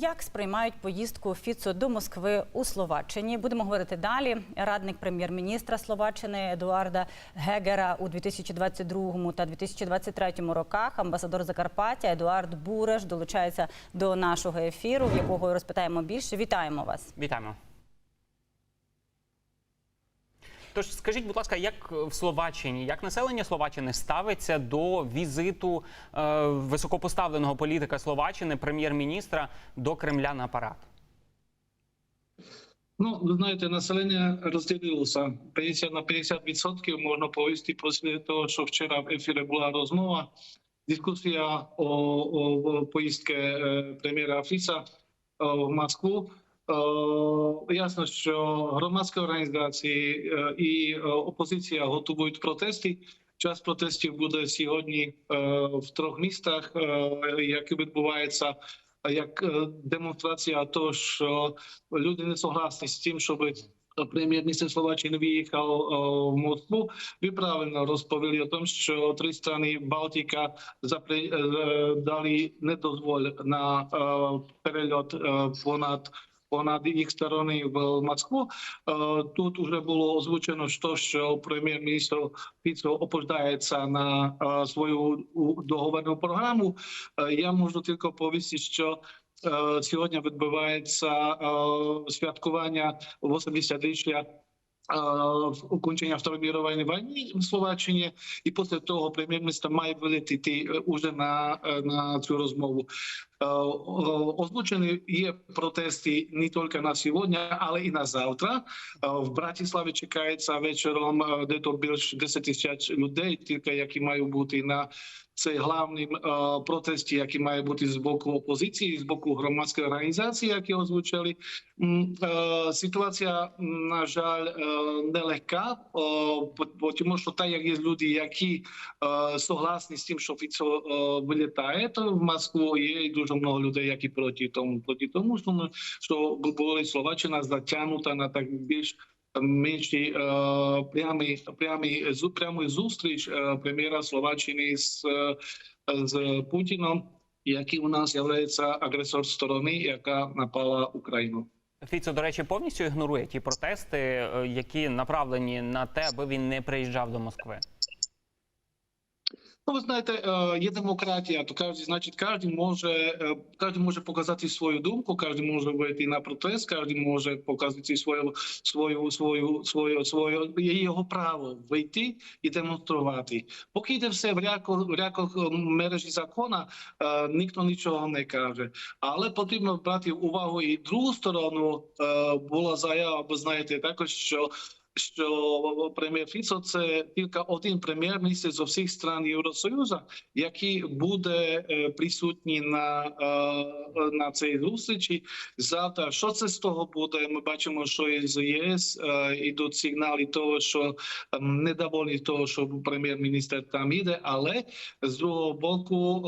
Як сприймають поїздку Фіцо до Москви у Словаччині? Будемо говорити далі. Радник прем'єр-міністра Словаччини Едуарда Гегера у 2022 та 2023 роках. Амбасадор Закарпаття Едуард Буреш долучається до нашого ефіру, в якого розпитаємо більше. Вітаємо вас. Вітаємо. Тож скажіть, будь ласка, як в Словаччині, як населення Словаччини ставиться до візиту е, високопоставленого політика Словаччини, прем'єр-міністра до Кремля на парад? Ну, ви знаєте, населення розділилося 50 на 50%, можна повісти після того, що вчора в ефірі була розмова, дискусія о, о поїздці е, прем'єра Фіса в Москву. Е, Ясно, що громадські організації е, і е, опозиція готують протести. Час протестів буде сьогодні в трьох містах, які відбуваються як демонстрація того, що люди не согласні з тим, щоб прем'єр-міністр Словаччини виїхав в Москву. Ви правильно розповіли о тому, що три країни Балтіка дали недозволь на перельот понад понад їх сторони в Москву. Е, Тут вже було озвучено, що, прем'єр-міністр Фіцо опождається на е, свою у- договірну програму. Е, Я можу тільки повісти, що сьогодні відбувається святкування 80-річчя е, окончання Второї мірової війни в Словаччині, і після того прем'єр-міністр має вилетіти уже на, на цю розмову. Е, Озвучені є протести не тільки на сьогодні, але і на завтра. Е, В Братиславі чекається вечором е, де то більше 10 тисяч людей, тільки які мають бути на цей главним е, протесті, який має бути з боку опозиції, з боку громадської організації, які озвучили. Ситуація, на жаль, нелегка, тому що так як є люди, які согласні з тим, що Фіцо вилітає то в Москву, є і дуже много людей, які проти тому, проти тому, що, ми- що була Словаччина затягнута на так більш менші е, прямий, зу- прямий зустріч е, прем'єра Словаччини з, е, з Путіном, який у нас є агресор сторони, яка напала Україну. Фіцо, до речі, повністю ігнорує ті протести, е, які направлені на те, аби він не приїжджав до Москви. Ну, ви знаєте, е, є демократія, то кожен, значить, кожен може, е, кожен може показати свою думку, кожен може вийти на протест, кожен може показати свою, свою, свою, свою, свою, його право вийти і демонструвати. Поки йде все в ряках, в ряках е, мережі закона, ніхто нічого не каже. Але потрібно брати увагу і другу сторону. Була заява, ви знаєте, також, що що прем'єр Фіцо це тільки один прем'єр-міністр з усіх стран Євросоюзу, який буде е, присутній на, е, на цій зустрічі. Завтра що це з того буде? Ми бачимо, що із ЄС е, йдуть сигнали того, що ем, недовольні того, що прем'єр-міністр там іде, але з другого боку.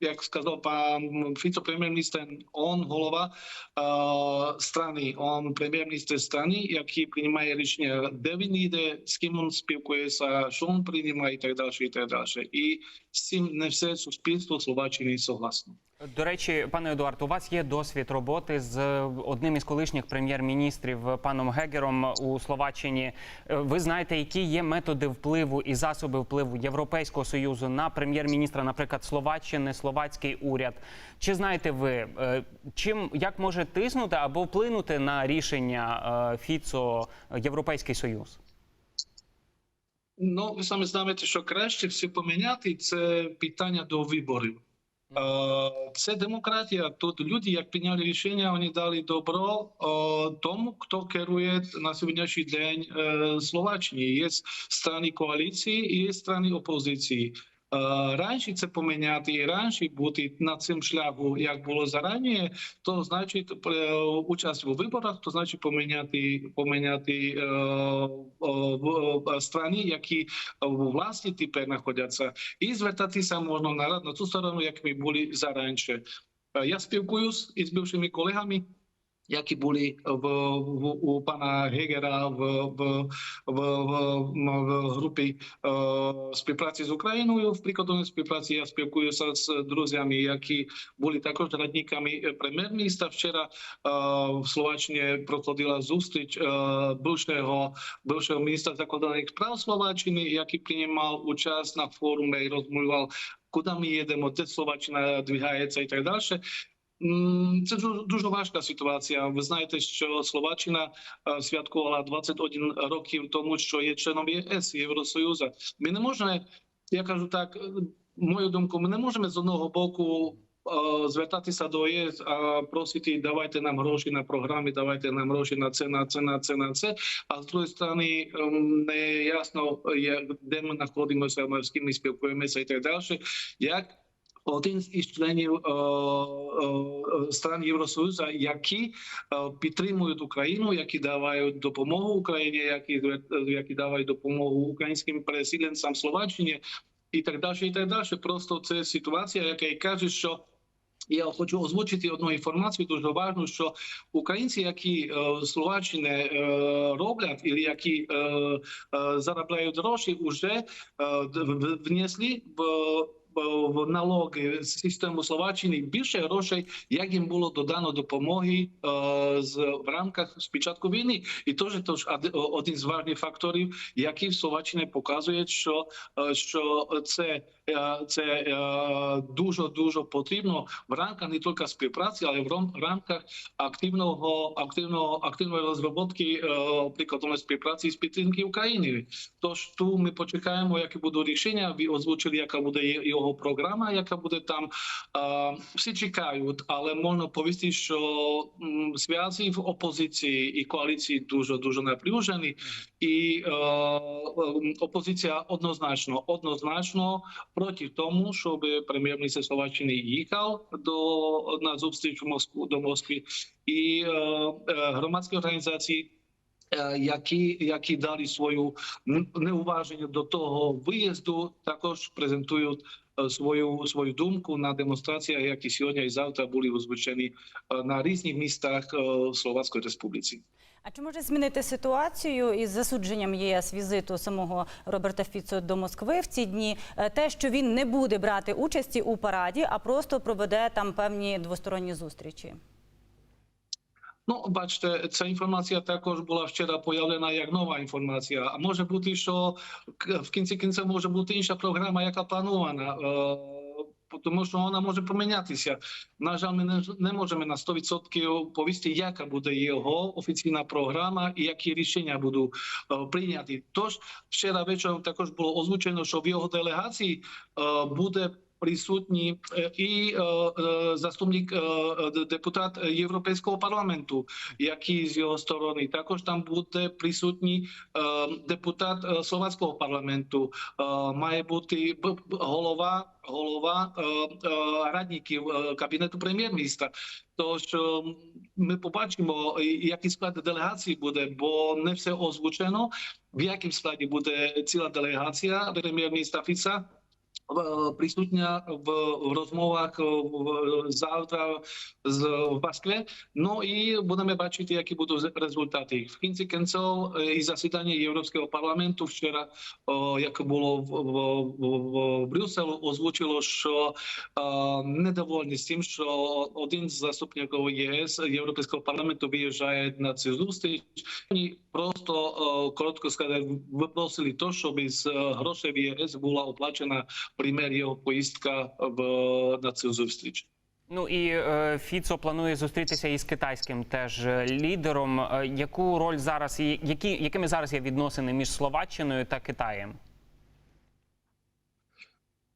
Як сказав пан віце-прем'єр-міністр, он голова е, страни, он прем'єр-міністр страни, який приймає рішення, де він йде, з ким він спілкується, що він приймає і так далі, і так далі. І цим не все суспільство Словаччини согласно. До речі, пане Едуард, у вас є досвід роботи з одним із колишніх прем'єр-міністрів паном Гегером у Словаччині. Е, Ви знаєте, які є методи впливу і засоби впливу Європейського союзу на прем'єр-міністра, наприклад, Словаччини, словацький уряд. Чи знаєте ви, е, чим як може тиснути або вплинути на рішення е, Фіцо Європейський Союз? Ну, ви самі знаєте, що краще все поміняти це питання до виборів. Е, Це демократія. Тут люди, як прийняли рішення, вони дали добро е, тому, хто керує на сьогоднішній день е, Словаччині. Є сторони коаліції і є сторони опозиції. Е, Раніше це поміняти і раніше бути на цим шляху, як було зарані, то значить е, участь у виборах, то значить поміняти поміняти е, в- в страни, які у власті тепер знаходяться, і звертатися можна на, на ту сторону, як ми були зараніше. Я спілкуюсь із бившими колегами. які були в, в у пана Гегера в, в, в, в, в групі е, співпраці з Україною. В прикладовій співпраці я спілкуюся з друзями, які були також радниками прем'єр-міністра. Вчора е, в Словаччині проходила зустріч е, бившого, бившого міністра закордонних справ Словаччини, який приймав участь на форумі і розмовляв, куди ми їдемо, де Словаччина двигається і так далі. Це дуже, важка ситуація. Ви знаєте, що Словаччина е, святкувала 21 років тому, що є членом ЄС Євросоюзу. Ми не можемо, я кажу так, е, мою думку, ми не можемо з одного боку е, звертатися до ЄС, а просити давайте нам гроші на програми, давайте нам гроші на це, на це, на це, на це. А з другої сторони, ем, не ясно, де ми знаходимося, ми з ким ми спілкуємося і так далі. Як один із членів е, е, стран Євросоюзу, які е, підтримують Україну, які дають допомогу Україні, які, які дають допомогу українським переселенцям Словаччині і так далі. І так далі. Просто це ситуація, яка каже, що я хочу озвучити одну інформацію дуже важну, що українці, які е, Словаччини е, роблять, і які е, е, заробляють гроші, вже е, внесли в в налоги систему Словаччини більше грошей, як їм було додано допомоги е, з в рамках спочатку війни, і теж тож од- один з важних факторів, який в Словаччині показує, що, е, що це, е, це е, дуже дуже потрібно в рамках не тільки співпраці, але в рамках активного активного активної розробки е, прикладної співпраці з підтримки України. Тож ту ми почекаємо, які будуть рішення. Ви озвучили, яка буде є- його програма, яка буде там. Е, Всі чекають, але можна повісти, що зв'язки в опозиції і коаліції дуже дуже напружені, і е, ем, опозиція однозначно однозначно проти тому, щоб прем'єр-міністр Словаччини їхав до на зустріч в Москву до Москви, і е, е, громадські організації е, які, які дали свою неуваження до того виїзду, також презентують е, свою свою думку на демонстраціях, які сьогодні і завтра були озвучені е, на різних містах е, Словацької Республіці. А чи може змінити ситуацію із засудженням ЄС візиту самого Роберта Фіцо до Москви в ці дні? е, Те, що він не буде брати участі у параді, а просто проведе там певні двосторонні зустрічі? Ну, бачите, ця інформація також була вчора появлена як нова інформація. А може бути, що в кінці кінця може бути інша програма, яка планована. е, Тому що вона може помінятися. На жаль, ми не, не можемо на 100% повісти, яка буде його офіційна програма і які рішення будуть е, прийняті. Тож вчора вечором також було озвучено, що в його делегації е, буде присутні і заступник депутат Європейського парламенту, який з його сторони. Також там буде присутній депутат словацького парламенту. Має бути голова голова радників кабінету прем'єр-міністра. Тож ми побачимо, який склад делегації буде, бо не все озвучено. В якому складі буде ціла делегація прем'єр-міністра Фіца присутня в, в розмовах в, завтра з в Москві. Ну і будемо бачити, які будуть результати. В кінці кінців е, і засідання Європейського парламенту вчора, о, як було в, в, в, в Брюсселу, озвучило, що е, недовольні з тим, що один з заступників ЄС Європейського парламенту виїжджає на цю зустріч. Просто коротко сказати, випросили то, щоб із грошей в ЄС була оплачена пример його поїздка в на цю зустріч. Ну і е, Фіцо планує зустрітися із китайським теж е, лідером. Е, Яку роль зараз які якими зараз є відносини між Словаччиною та Китаєм?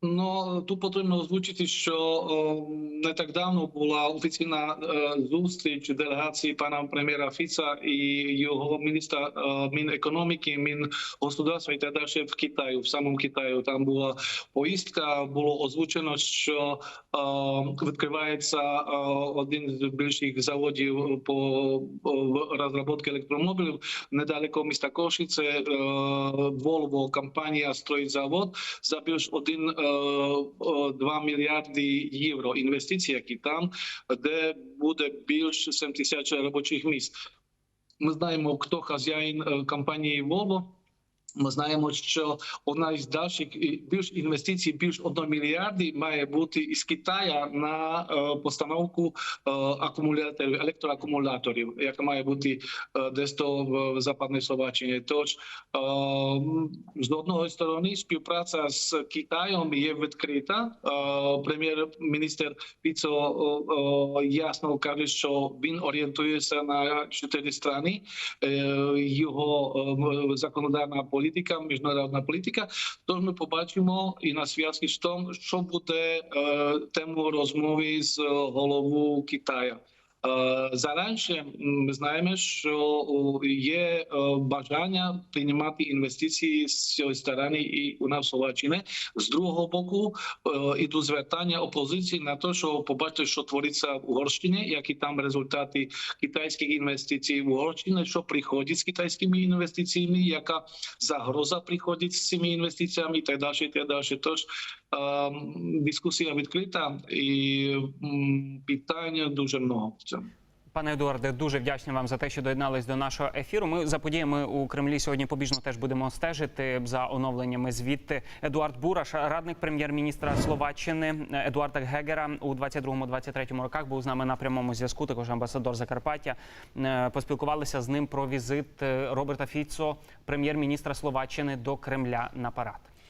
Ну тут потрібно озвучити, що о, не так давно була офіційна е, зустріч делегації пана прем'єра Фіца і його міністра е, Мінекономіки, Мінгосударства і так далі в Китаю, в самому Китаю. Там була поїздка, було озвучено, що відкривається е, один з більших заводів по розробці електромобілів недалеко міста Кошице. Е, Volvo компанія строїть завод за більш 1-2 мільярди євро інвестицій, які там, де буде більш 7 тисяч робочих місць. Ми знаємо, хто хазяїн е, компанії Volvo. Ми знаємо, що одна із дальших більш інвестицій, більш 1 мільярди має бути із Китаю на е, постановку е, акумуляторів, електроакумуляторів, яка має бути е, десь то в Западній Словаччині. Тож з одної сторони співпраця з Китаєм є відкрита. Прем'єр-міністр Фіцо е, ясно каже, що він орієнтується на чотири страни. Його законодавна політика, міжнародна політика. Тож ми побачимо і на зв'язку з тим, що буде е, тему розмови з головою Китаю. Е, Зараніше м, ми знаємо, що є е, бажання приймати інвестиції з цієї сторони і у нас в Словаччині. З другого боку е, ідуть звертання опозиції на те, що побачити, що твориться в Угорщині, які там результати китайських інвестицій в Угорщині, що приходить з китайськими інвестиціями, яка загроза приходить з цими інвестиціями і так далі. І так далі. Тож е, дискусія відкрита і питання дуже много в цьому. Пане Едуарде, дуже вдячні вам за те, що доєднались до нашого ефіру. Ми за подіями у Кремлі сьогодні побіжно теж будемо стежити за оновленнями звідти. Едуард Бураш, радник прем'єр-міністра Словаччини Едуарда Гегера у 22-23 роках був з нами на прямому зв'язку. Також амбасадор Закарпаття. Е, Поспілкувалися з ним про візит е, Роберта Фіцо, прем'єр-міністра Словаччини, до Кремля на парад.